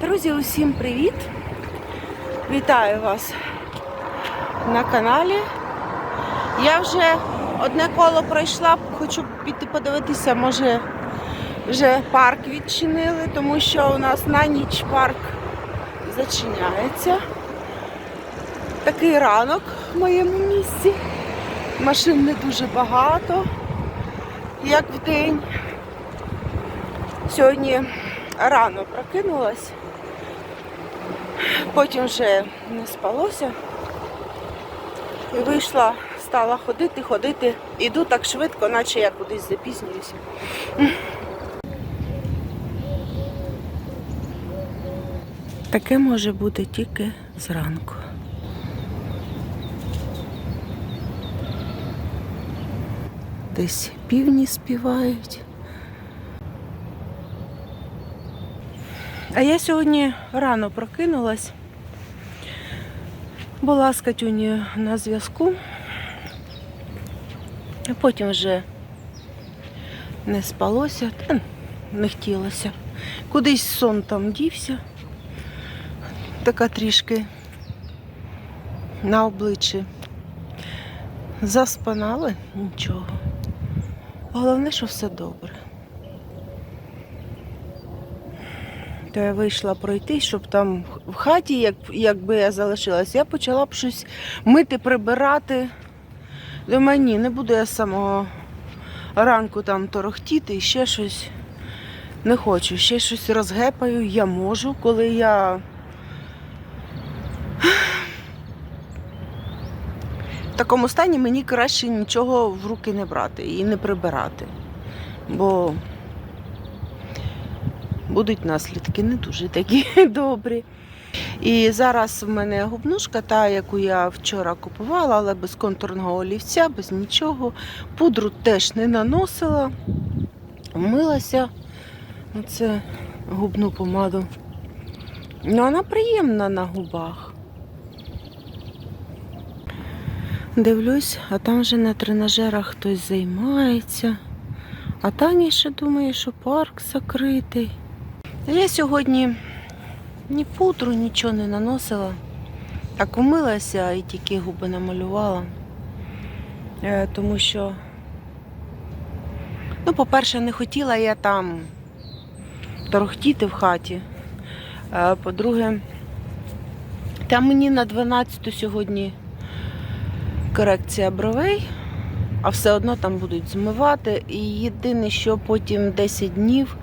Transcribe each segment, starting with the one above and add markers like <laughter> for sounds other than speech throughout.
Друзі, усім привіт! Вітаю вас на каналі. Я вже одне коло пройшла, хочу піти подивитися, може вже парк відчинили, тому що у нас на ніч парк зачиняється. Такий ранок в моєму місці. Машин не дуже багато, як в день. Сьогодні рано прокинулась, потім вже не спалося. І вийшла, стала ходити, ходити. Іду так швидко, наче я кудись запізнююся. Таке може бути тільки зранку. Десь півні співають. А я сьогодні рано прокинулась. Була з Катюнею на зв'язку. А потім вже не спалося, та не хотілося. Кудись сон там дівся. Така трішки на обличчі. Заспанали нічого. Головне, що все добре. То я вийшла пройти, щоб там в хаті, як, якби я залишилась, я почала б щось мити, прибирати. Думаю, ні, не буду я з самого ранку там торохтіти і ще щось. Не хочу, ще щось розгепаю, я можу, коли я. В такому стані мені краще нічого в руки не брати і не прибирати. Бо будуть наслідки не дуже такі <laughs> добрі. І зараз в мене губнушка, та, яку я вчора купувала, але без контурного олівця, без нічого. Пудру теж не наносила, вмилася. Оце губну помаду. Ну, вона приємна на губах. Дивлюсь, а там вже на тренажерах хтось займається. А Таня ще думає, що парк закритий. Я сьогодні ні пудру, нічого не наносила. Так умилася і тільки губи намалювала. Е, Тому що, ну, по-перше, не хотіла я там торохтіти в хаті. Е, По-друге, там мені на 12 сьогодні корекція бровей, а все одно там будуть змивати. І єдине, що потім 10 днів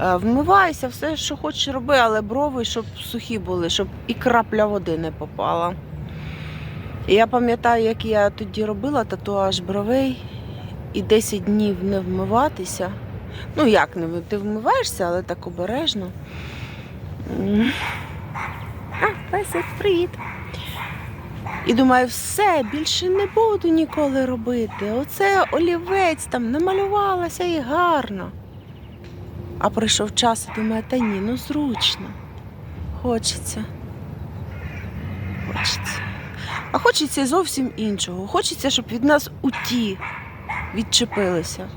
е, вмивайся, все, що хочеш роби, але брови, щоб сухі були, щоб і крапля води не попала. І я пам'ятаю, як я тоді робила татуаж бровей і 10 днів не вмиватися. Ну, як не ти вмиваєшся, але так обережно. А, Песик, привіт. І думаю, все, більше не буду ніколи робити. Оце олівець там намалювалася і гарно. А прийшов час і думаю, та ні, ну зручно. Хочеться. Хочеться. А хочеться зовсім іншого. Хочеться, щоб від нас уті відчепилися.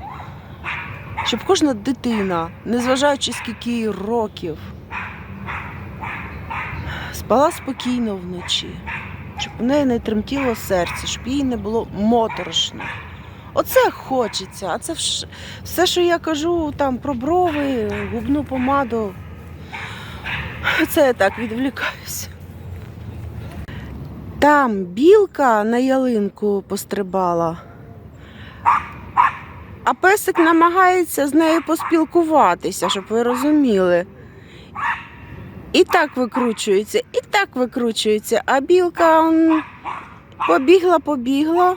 Щоб кожна дитина, незважаючи скільки років, спала спокійно вночі щоб у неї не тремтіло серце, щоб їй не було моторошно. Оце хочеться, а це все, що я кажу там про брови, губну помаду. Це я так відвлікаюся. Там білка на ялинку пострибала, а песик намагається з нею поспілкуватися, щоб ви розуміли. І так викручується, і так викручується. А білка м, побігла, побігла.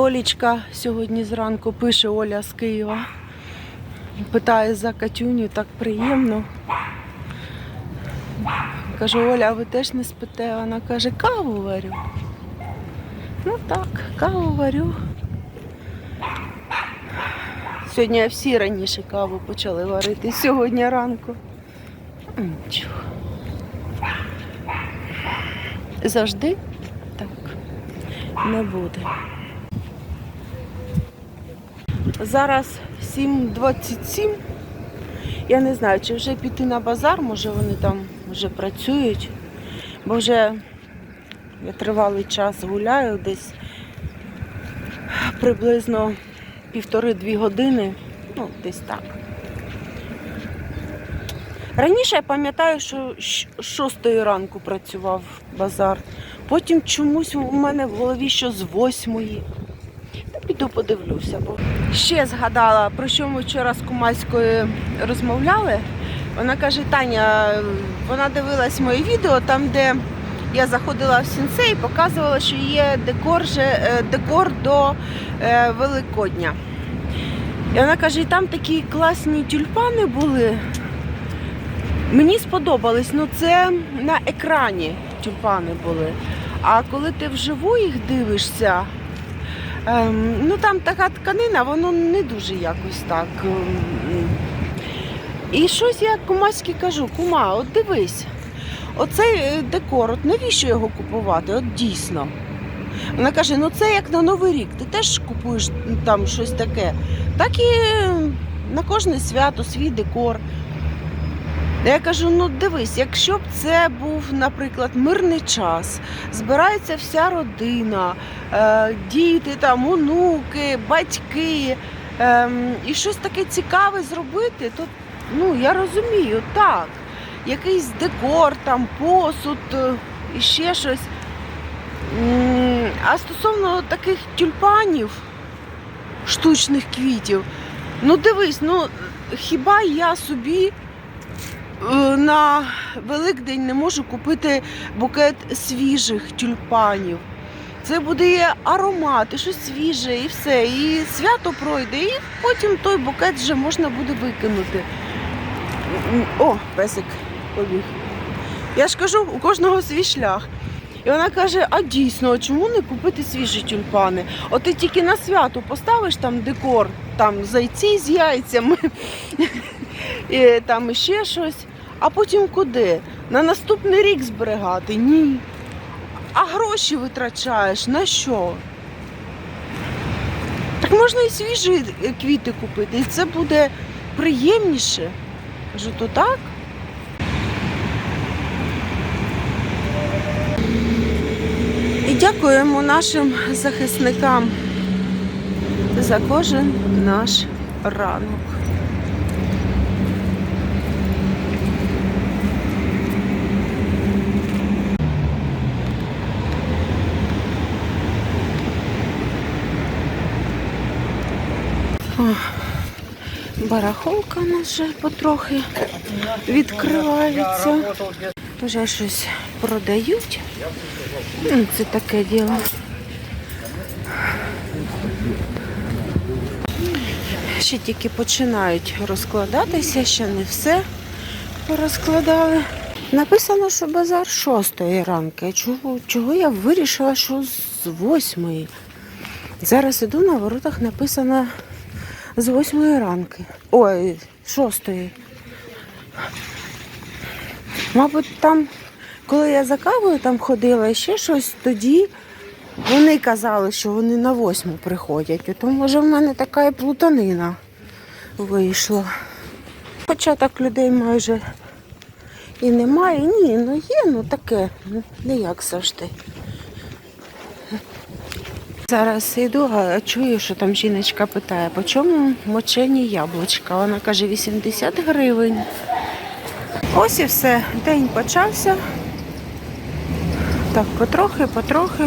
Олічка сьогодні зранку пише Оля з Києва. Питає за Катюню, так приємно. Кажу, Оля, а ви теж не спите? Вона каже, каву варю. Ну так, каву варю. Сьогодні всі раніше каву почали варити, сьогодні ранку. Нічого. Завжди так не буде. Зараз 7.27. Я не знаю, чи вже піти на базар, може вони там вже працюють, бо вже я тривалий час гуляю, десь приблизно півтори-дві години, ну, десь так. Раніше я пам'ятаю, що шостої ранку працював базар, потім чомусь у мене в голові що з восьмої піду подивлюся. Бо... Ще згадала, про що ми вчора з Кумальською розмовляли. Вона каже, Таня, вона дивилась моє відео, там, де я заходила в сінце і показувала, що є декор, е, декор до е, Великодня. І вона каже, і там такі класні тюльпани були. Мені сподобались, ну це на екрані тюльпани були. А коли ти вживу їх дивишся, ем, ну там така тканина, воно не дуже якось так. ем, І щось я кумаськи кажу, кума, от дивись, оцей е, декор, от навіщо його купувати? От дійсно. Вона каже: ну це як на Новий рік, ти теж купуєш там щось таке. Так і на кожне свято свій декор. Я кажу: ну дивись, якщо б це був, наприклад, мирний час, збирається вся родина, е, діти, там, онуки, батьки, ем, і щось таке цікаве зробити, то ну, я розумію, так, якийсь декор, там, посуд е, і ще щось. А стосовно таких тюльпанів, штучних квітів, ну дивись, ну хіба я собі на Великдень не можу купити букет свіжих тюльпанів. Це буде аромат, і щось свіже, і все. І свято пройде, і потім той букет вже можна буде викинути. О, песик побіг. Я ж кажу, у кожного свій шлях. І вона каже: а дійсно, чому не купити свіжі тюльпани? От ти тільки на свято поставиш там декор, там зайці з яйцями, <laughs> і там ще щось. А потім куди? На наступний рік зберігати? Ні. А гроші витрачаєш на що? Так можна і свіжі е, квіти купити, і це буде приємніше. Кажу, то так? І дякуємо нашим захисникам за кожен наш ранок. Ох, Барахолка у нас вже потрохи відкривається. Вже щось продають. Ну, Це таке діло. Ще тільки починають розкладатися, ще не все порозкладали. Написано, що базар 6 ранки. Чого, чого я вирішила, що з 8. Зараз іду на воротах написано з 8 ранки. Ой, 6. Мабуть, там, коли я за кавою там ходила ще щось, тоді вони казали, що вони на восьму приходять. То може в мене така і плутанина вийшла. Хоча так людей майже і немає. Ні, ну є, ну таке, ну, не як завжди. Зараз йду, а чую, що там жіночка питає, по чому мочені яблучка. Вона каже 80 гривень. Ось і все. День почався. Так, потрохи, потрохи.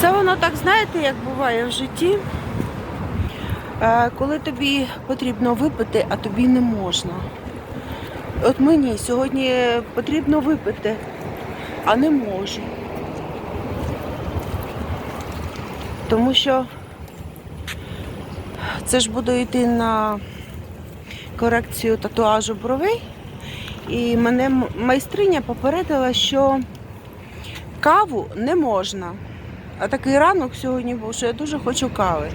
Це воно так, знаєте, як буває в житті. Е, Коли тобі потрібно випити, а тобі не можна. От мені сьогодні потрібно випити, а не можу. Тому що це ж буду йти на корекцію татуажу бровей. І мене майстриня попередила, що каву не можна. А такий ранок сьогодні був, що я дуже хочу кави.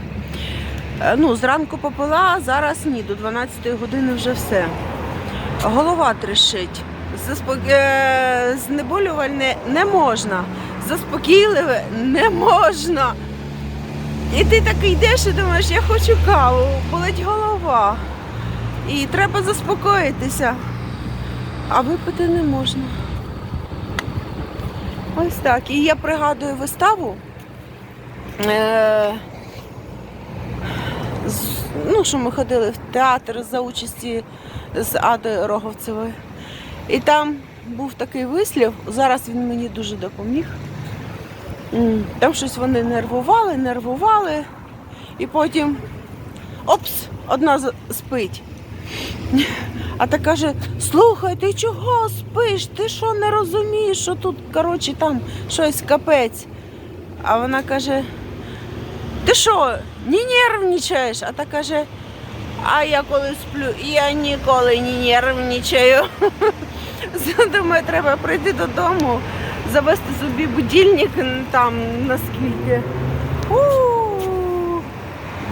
Е, Ну, зранку попила, а зараз ні, до 12 години вже все. Голова. Заспок- е, Знеболювальне не можна. Заспокійливе не можна. І ти так йдеш і думаєш, я хочу каву, болить голова. І треба заспокоїтися. А випити не можна. Ось так. І я пригадую виставу. Ну, що ми ходили в театр за участі з Адою Роговцевою. І там був такий вислів, зараз він мені дуже допоміг. Там щось вони нервували, нервували, і потім опс, одна спить. А та каже: слухай, ти чого спиш? Ти що не розумієш, що тут, коротше, там щось капець. А вона каже: Ти що, не нервничаєш? А та каже, а я коли сплю, я ніколи не нервничаю. <laughs> Думаю, треба прийти додому, завести собі будильник там наскільки.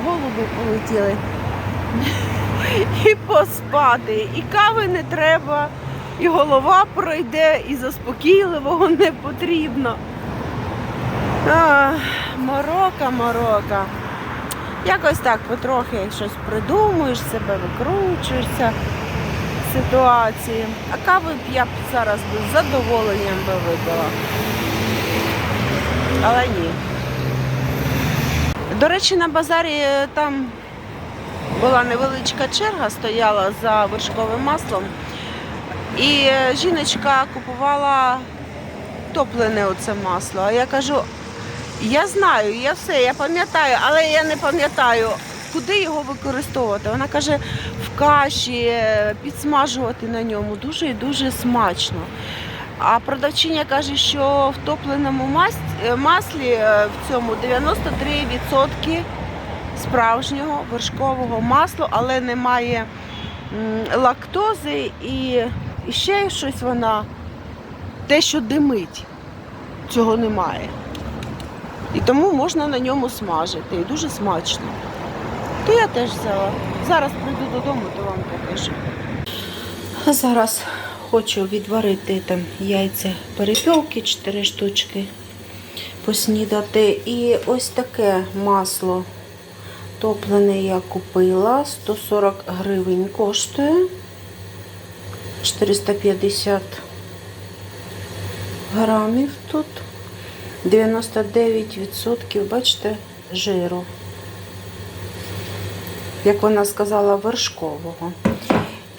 Голуби полетіли. <laughs> І поспати. І кави не треба, і голова пройде, і заспокійливого не потрібно. Морока, морока. Якось так потрохи щось придумуєш, себе викручуєшся ситуації. А кави б я б зараз з задоволенням би випила. Але ні. До речі, на базарі е, там була невеличка черга, стояла за вершковим маслом. І е, жіночка купувала топлене оце масло. А я кажу, я знаю, я все, я пам'ятаю, але я не пам'ятаю, куди його використовувати. Вона каже, в каші е, підсмажувати на ньому дуже і дуже смачно. А продавчиня каже, що в топленому е, маслі е, в цьому 93% справжнього вершкового масла, але немає лактози і, і ще щось вона, те, що димить, цього немає. І тому можна на ньому смажити. І дуже смачно. То я теж взяла. Зараз прийду додому, то вам покажу. Зараз хочу відварити там яйця перепілки, 4 штучки, поснідати. І ось таке масло топлене я купила. 140 гривень коштує. 450 грамів тут. 99%, бачите, жиру. Як вона сказала, вершкового.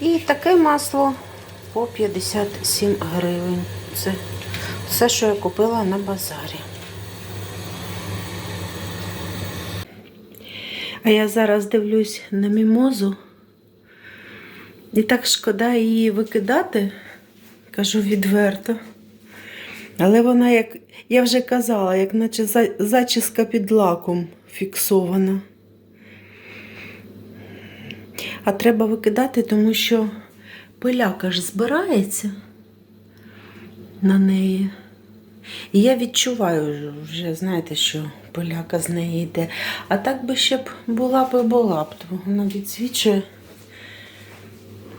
І таке масло по 57 гривень. Це все, що я купила на базарі. А я зараз дивлюсь на мімозу. І так шкода її викидати, кажу відверто. Але вона, як я вже казала, як наче зачіска під лаком фіксована. А треба викидати, тому що пиляка ж збирається на неї. І я відчуваю вже, знаєте, що пиляка з неї йде. А так би ще б була б була б, тому вона відсвічує.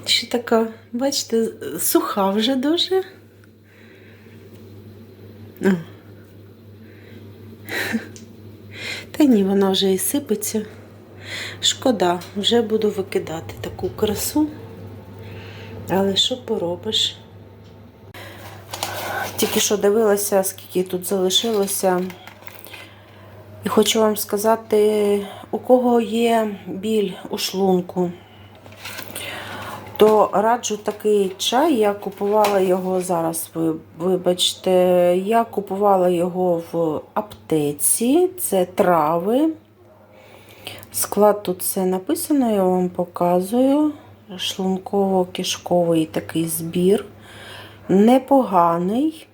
Ще така, бачите, суха вже дуже. А. Та ні, вона вже і сипеться. Шкода, вже буду викидати таку красу. Але що поробиш? Тільки що дивилася, скільки тут залишилося. І хочу вам сказати, у кого є біль у шлунку, то раджу такий чай. Я купувала його зараз, ви вибачте, я купувала його в аптеці. Це трави. Склад тут все написано, я вам показую. Шлунково-кишковий такий збір. Непоганий.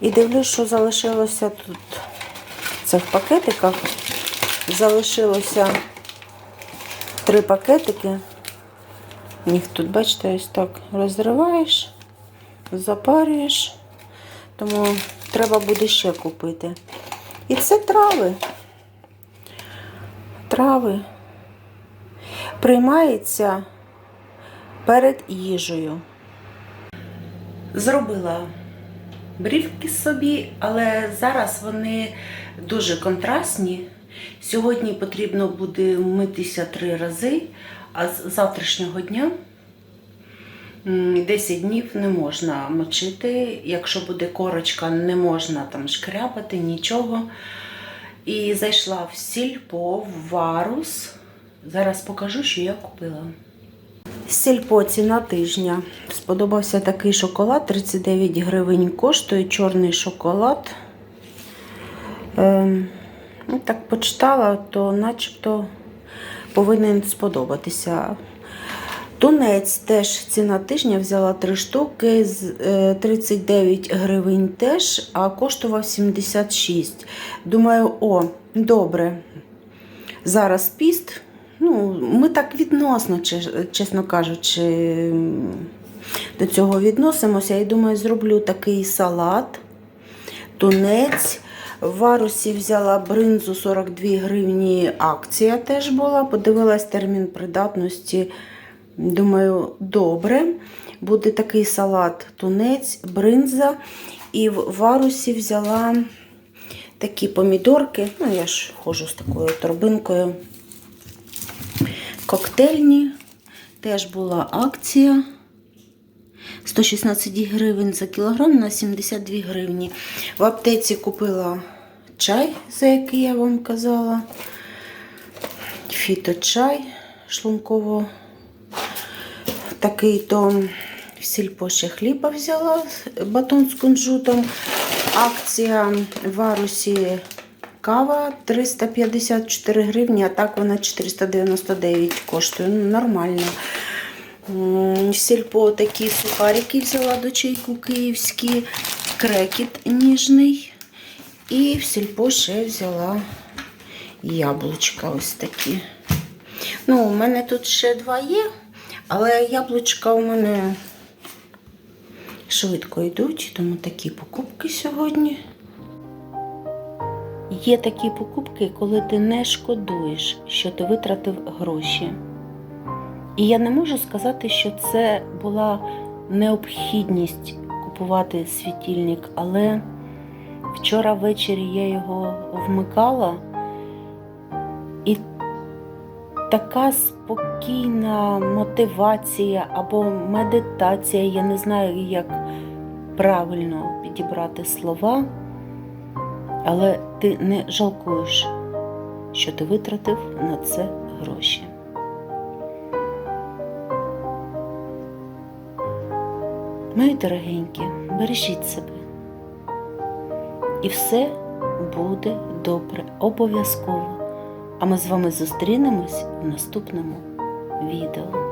І дивлюсь, що залишилося тут. Це в пакетиках. Залишилося три пакетики. Їх тут, бачите, ось так розриваєш, запарюєш. Тому треба буде ще купити. І це трави. Трави. Приймається перед їжею. Зробила брівки собі, але зараз вони дуже контрастні. Сьогодні потрібно буде митися три рази, а з завтрашнього дня 10 днів не можна мочити. Якщо буде корочка, не можна там шкрябати, нічого. І зайшла в сільпо в варус. Зараз покажу, що я купила. Сільпо ціна тижня. Сподобався такий шоколад. 39 гривень коштує чорний шоколад. Ем, ну, так почитала, то начебто повинен сподобатися. Тунець теж ціна тижня взяла 3 штуки з е, 39 гривень теж, а коштував 76. Думаю, о, добре. Зараз піст. Ну, ми так відносно, чесно кажучи, до цього відносимося. І думаю, зроблю такий салат, тунець. В варусі взяла бринзу 42 гривні. Акція теж була. Подивилась термін придатності. Думаю, добре. Буде такий салат, тунець, бринза. І в варусі взяла такі помідорки. Ну, я ж ходжу з такою торбинкою. Коктейльні. Теж була акція. 116 гривень за кілограм на 72 гривні. В аптеці купила чай, за який я вам казала. Фіточай шлунково. Такий то в хліба взяла, батон з кунжутом. Акція в Арусі кава 354 гривні, а так вона 499 коштує. Ну, нормально. Сільпо такі сухарики взяла до чайку київські, крекет ніжний. І в сільпо ще взяла яблучка ось такі. Ну, у мене тут ще два є, але яблучка у мене швидко йдуть, тому такі покупки сьогодні. Є такі покупки, коли ти не шкодуєш, що ти витратив гроші. І я не можу сказати, що це була необхідність купувати світильник, але вчора ввечері я його вмикала, і така спокійна мотивація або медитація, я не знаю, як правильно підібрати слова, але ти не жалкуєш, що ти витратив на це гроші. Мої дорогенькі, бережіть себе. І все буде добре, обов'язково. А ми з вами зустрінемось в наступному відео.